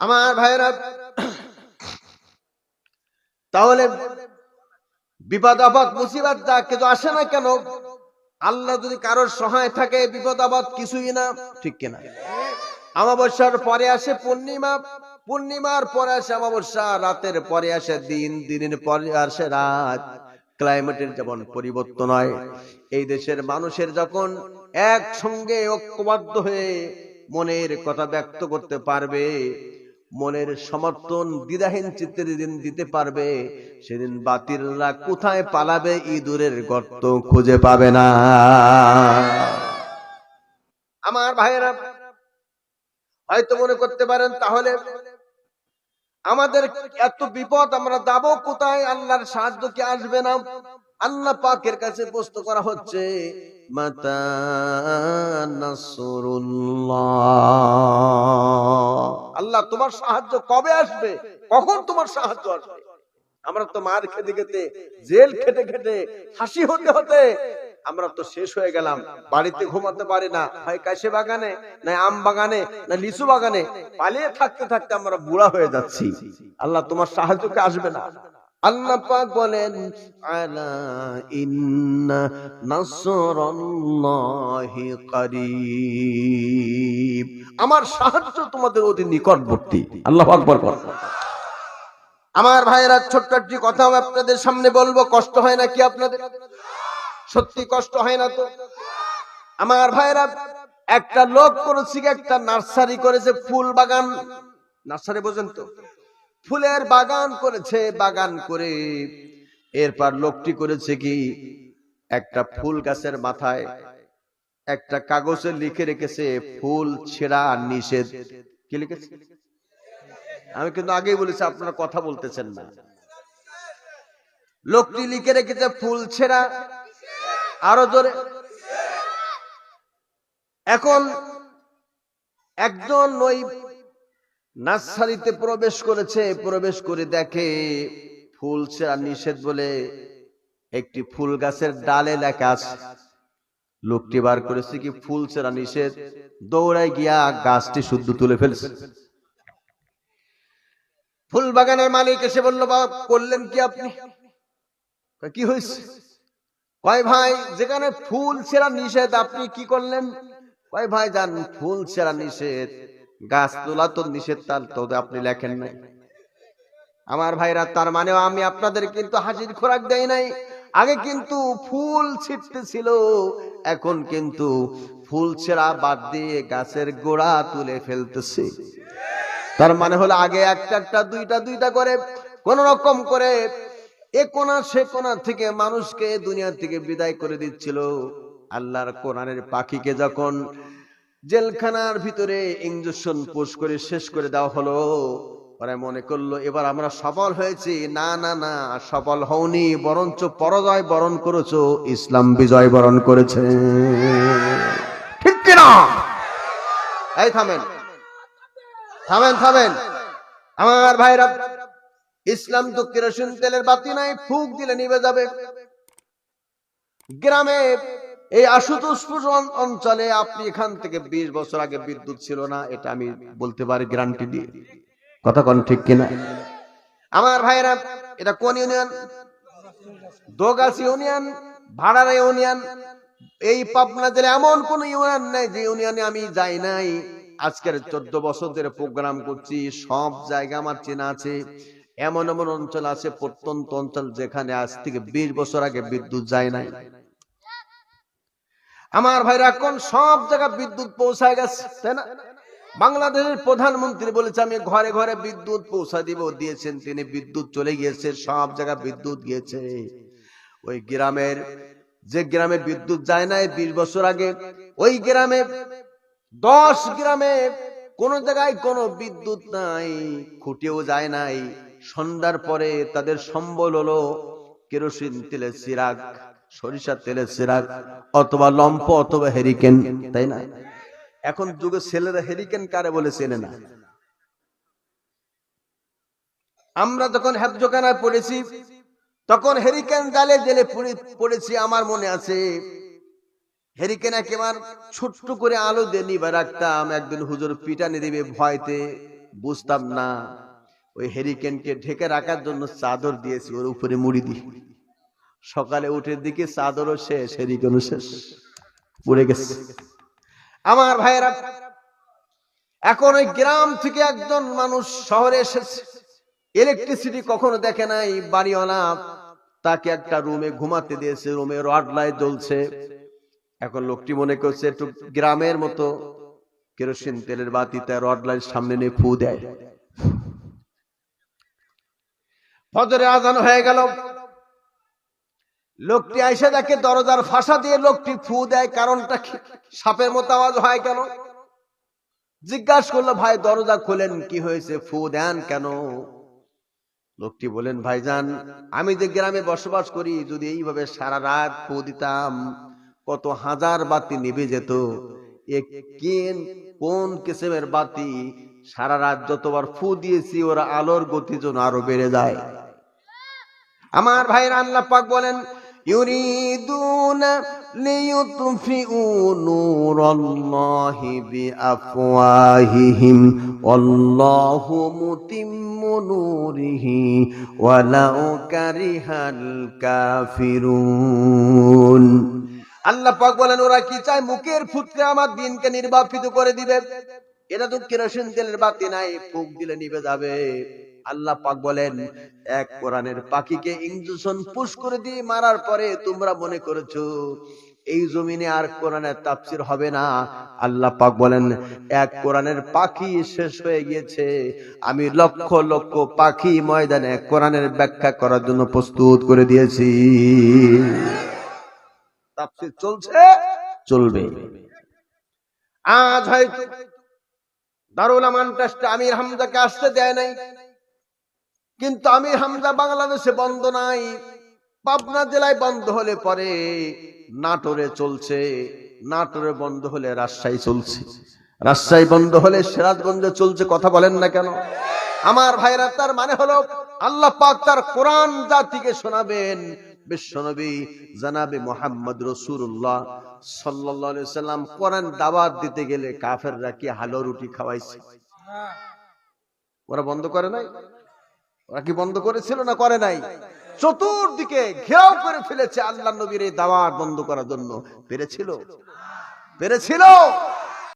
আমার ভাইরা তাহলে বিপদ, আপদ, মুসিবত যা কিছু আসে না কেন, আল্লাহ যদি কারোর সহায় থাকে, বিপদ, আপদ কিছুই না, ঠিক কিনা? অমাবস্যার পরে আসে পূর্ণিমা, পূর্ণিমার পরে আসে অমাবস্যা, রাতের পরে আসে দিন, দিনের পরে আসে রাত। ক্লাইমেটের যেমন পরিবর্তন হয়, এই দেশের মানুষের যখন একসঙ্গে ঐক্যবদ্ধ হয়ে মনের কথা ব্যক্ত করতে পারবে মনের সমর্থন দ্বিধাহীন চিত্তে যেদিন দিতে পারবে, সেদিন বাতিলরা কোথায় পালাবে ইঁদুরের গর্ত খুঁজে পাবে না। আমার ভাইয়েরা, হয়তো মনে করতে পারেন তাহলে, আমাদের এত বিপদ আমরা যাব কোথায়? আল্লাহর সাহায্য কি আসবে না? আল্লাহ পাকের কাছে প্রশ্ন করা হচ্ছে, মাতা নাসরুল্লাহ। আল্লাহ তোমার সাহায্য কবে আসবে? কখন তোমার সাহায্য আসবে? আমরা তো মার খেতে খেতে, জেল খেটে খেটে, হাসি হতে হতে আমরা তো শেষ হয়ে গেলাম। বাড়িতে ঘুমাতে পারি না। হয় কাশে বাগানে? না, আম বাগানে? না, লিচু বাগানে? পালিয়ে থাকতে থাকতে আমরা বুড়া হয়ে যাচ্ছি। আল্লাহ তোমার সাহায্যকে আসবে না। আল্লাহ পাক বলেন, আলা ইন্না নাসরাল্লাহি করিব আমার সাহায্য তোমাদের অতি নিকটবর্তী। আল্লাহ আকবার। কর আমার ভাইয়েরা, ছোট্ট একটি কথা আপনাদের সামনে বলব, কষ্ট হয় না কি আপনাদের? সত্যি কষ্ট হয় না তো? আমার ভাইয়েরা, একটা লোক করেছে একটা নার্সারি করেছে ফুল বাগান। নার্সারি বোঝেন তো? ফুলের বাগান করেছে, বাগান করে এরপর লোকটি করেছে কি, একটা ফুল গাছের মাথায় একটা কাগজে লিখে রেখেছে, ফুল ছেঁড়া নিষেধ। কি লিখেছে? আমি কিন্তু আগেই বলেছি, আপনারা কথা বলতেছেন না। লোকটি লিখে রেখেছে, ফুল ছেঁড়া। আরও জোরে। এখন একজন ওই নার্সারিতে প্রবেশ করেছে, প্রবেশ করে দেখে ফুল ছেঁড়া নিষেধ বলে একটি ফুল গাছের ডালে লেখা আছে। লোকটি বার করেছে কি ফুল ছেঁড়া নিষেধ? দৌড়ায় গিয়া গাছটি শুদ্ধ তুলে ফেলছে। ফুল বাগানের মালিক এসে বলল, বাবা, করলেন কি আপনি? কি হয়েছে? কয়, ভাই, যেখানে ফুল ছেঁড়া নিষেধ, আপনি কি করলেন? কয়, ভাই, যান, ফুল ছেঁড়া নিষেধ, গাছ তোলা তো নিষেধ, তার তো আপনি লেখেন নাই। আমার ভাইরা, তার মানেও আমি আপনাদের কিন্তু হাসির খোরাক দেয় নাই। আগে কিন্তু ফুল ছিটতে ছিল এখন কিন্তু ফুল ছেঁড়া বাদ দিয়ে গাছের গোড়া তুলে ফেলতেছে। তার মানে হলো আগে একটা একটা, দুইটা দুইটা করে কোন রকম করে এ কোনা সে কোনা থেকে মানুষকে দুনিয়া থেকে বিদায় করে দিচ্ছিল। আল্লাহর কোরআনের পাখিকে যখন জেলখানার ভিতরে ইঞ্জেকশন পোষ করে শেষ করে দেওয়া হলো ওরা মনে করল, এবার আমরা সফল হয়েছি। না না না, সফল হওনি, বরঞ্চ পরাজয় বরণ করেছ, ইসলাম বিজয় বরণ করেছে। ঠিক কিনা? এই থামেন। থামেন থামেন। আমার ভাইরা, ইসলাম তো কেরোসিন তেলের বাতি নাই, ফুক দিলে নিভে যাবে। গ্রামে এই আশুতোষ অঞ্চলে আপনি এখান থেকে বিশ বছর আগে বিদ্যুৎ ছিল না, এটা আমি বলতে পারি গ্যারান্টি দিয়ে। কথা কোন ঠিক কিনা? আমার ভাইরা এটা কোন union? Dogachh union, Bharara union. এই পাবনা জেলে এমন কোন ইউনিয়ন নাই যে ইউনিয়নে আমি যাই নাই। আজকের চোদ্দ বছর ধরে প্রোগ্রাম করছি, সব জায়গা আমার চেনা আছে। এমন এমন অঞ্চল আছে, প্রত্যন্ত অঞ্চল যেখানে আজ থেকে বিশ বছর আগে বিদ্যুৎ যায় নাই। আমার ভাইরা এখন সব জায়গা বিদ্যুৎ পৌঁছায় গেছে, তাই না? বাংলাদেশের প্রধানমন্ত্রী বলেছে, আমি ঘরে ঘরে বিদ্যুৎ পৌঁছা দিব। দিয়েছেন তিনি, বিদ্যুৎ চলে গিয়েছে, সব জায়গা বিদ্যুৎ গিয়েছে। ওই গ্রামের, যে গ্রামে বিদ্যুৎ যায় নাই, বিশ বছর আগে, ওই গ্রামে দশ গ্রামে কোন জায়গায় কোনো বিদ্যুৎ নাই, খুঁটেও যায় নাই। সন্ধ্যার পরে তাদের সম্বল হলো কেরোসিন তেলের সিরাক, সরিষার তেলের সিরাক, অথবা লম্প অথবা হেরিকেন, তাই না? এখন যুগে ছেলেরা হেরিকেন কারে বলে চেনে না। আমরা যখন হ্যাবজোকানায় পড়েছি তখন হেরিকেন জালে জেলে পড়েছি আমার মনে আছে। হেরিকেন একেবার ছোট্ট করে আলো দিয়ে নিবে রাখতাম। একদিন হুজুর পিটানি দিবে ভয়তে বুঝতাম না। ওই হেরিকেনকে ঢেকে রাখার জন্য চাদর দিয়েছি ওর উপরে মুড়ি দিয়ে সকালে উঠে দিকে চাদরও শেষ হেরিকেনও শেষ। পড়ে গেছে। আমার ভাইয়েরা, এখন ওই গ্রাম থেকে একজন মানুষ শহরে এসেছে। ইলেকট্রিসিটি কখনো দেখে নাই, বাড়িওয়ালা তাকে একটা রুমে ঘুমাতে দিয়েছে রুমে রড লাইট জ্বলছে। এখন লোকটি মনে করছে, একটু গ্রামের মতো কেরোসিন তেলের বাতিতে রড লাইট সামনে নিয়ে ফু দেয়। ফজরে আজান হয়ে গেল। লোকটি আইসে দেখে দরজার ফাঁসা দিয়ে লোকটি ফু দেয়, কারণটা সাপের মতো আওয়াজ হয় কেন? জিজ্ঞাসা করল, ভাই, দরজা খোলেন, কি হয়েছে? ফু দেন কেন? লোকটি বলেন ভাইজান, আমি যে গ্রামে বসবাস করি, যদি এইভাবে সারা রাত ফু দিতাম, কত হাজার বাতি নিভে যেত। কেন কিসেমের বাতি? সারা রাত যতবার ফু দিয়েছি, ওরা আলোর গতি যেন আরও বেড়ে যায়। আমার ভাইরা আল্লাহ পাক বলেন يريدون ليطفئوا نور الله بأفواههم والله متم نوره ولو كره الكافرون আল্লাহ পাক বলেন ওরা কি চায় মুখের ফুটকে আমার দিনকে নির্বাপিত করে দিবে এটা তো কেরোসিন তেলের বাতি নাই ফুক দিলে নিভে যাবে আল্লাহ পাক বলেন, এক কোরআনের পাখিকে ইঞ্জেকশন পুশ করে দিয়ে মারার পরে তোমরা মনে করেছ, এই জমিনে আর কোরআনের তাফসির হবে না। আল্লাহ পাক বলেন, এক কোরআনের পাখি শেষ হয়ে গিয়েছে। আমি লক্ষ লক্ষ পাখি ময়দানে কোরআনের ব্যাখ্যা করার জন্য প্রস্তুত করে দিয়েছি। তাফসির চলছে? চলবে। আজ হয়তো দারুল আমান ট্রাস্টে আমির হামজাকে আসতে দেয় নাই। কিন্তু আমির হামজা বাংলাদেশে বন্ধ নাই, পাবনা জেলায় বন্ধ হলে পরে নাটোরে চলছে, নাটোরে বন্ধ হলে রাজশাহী চলছে। রাজশাহী বন্ধ হলে সিরাজগঞ্জে চলছে, কথা বলেন না কেন? আমার ভাইরা, তার মানে হলো আল্লাহ পাক তার কোরআন জাতিকে শোনাবেন। বিশ্বনবী জানাবে মোহাম্মদ রসুল্লাহ আলাইহি সাল্লাম কোরআন দাওয়াত দিতে গেলে কাফেররা কি হালো রুটি খাওয়াইছে? ওরা বন্ধ করে নাই? ওরা কি বন্ধ করেছিল না করে নাই? চতুর্দিকে ঘেরাও করে ফেলেছে আল্লাহ নবীর এই দাওয়াত বন্ধ করার জন্য। পেরেছিল? পেরেছিল?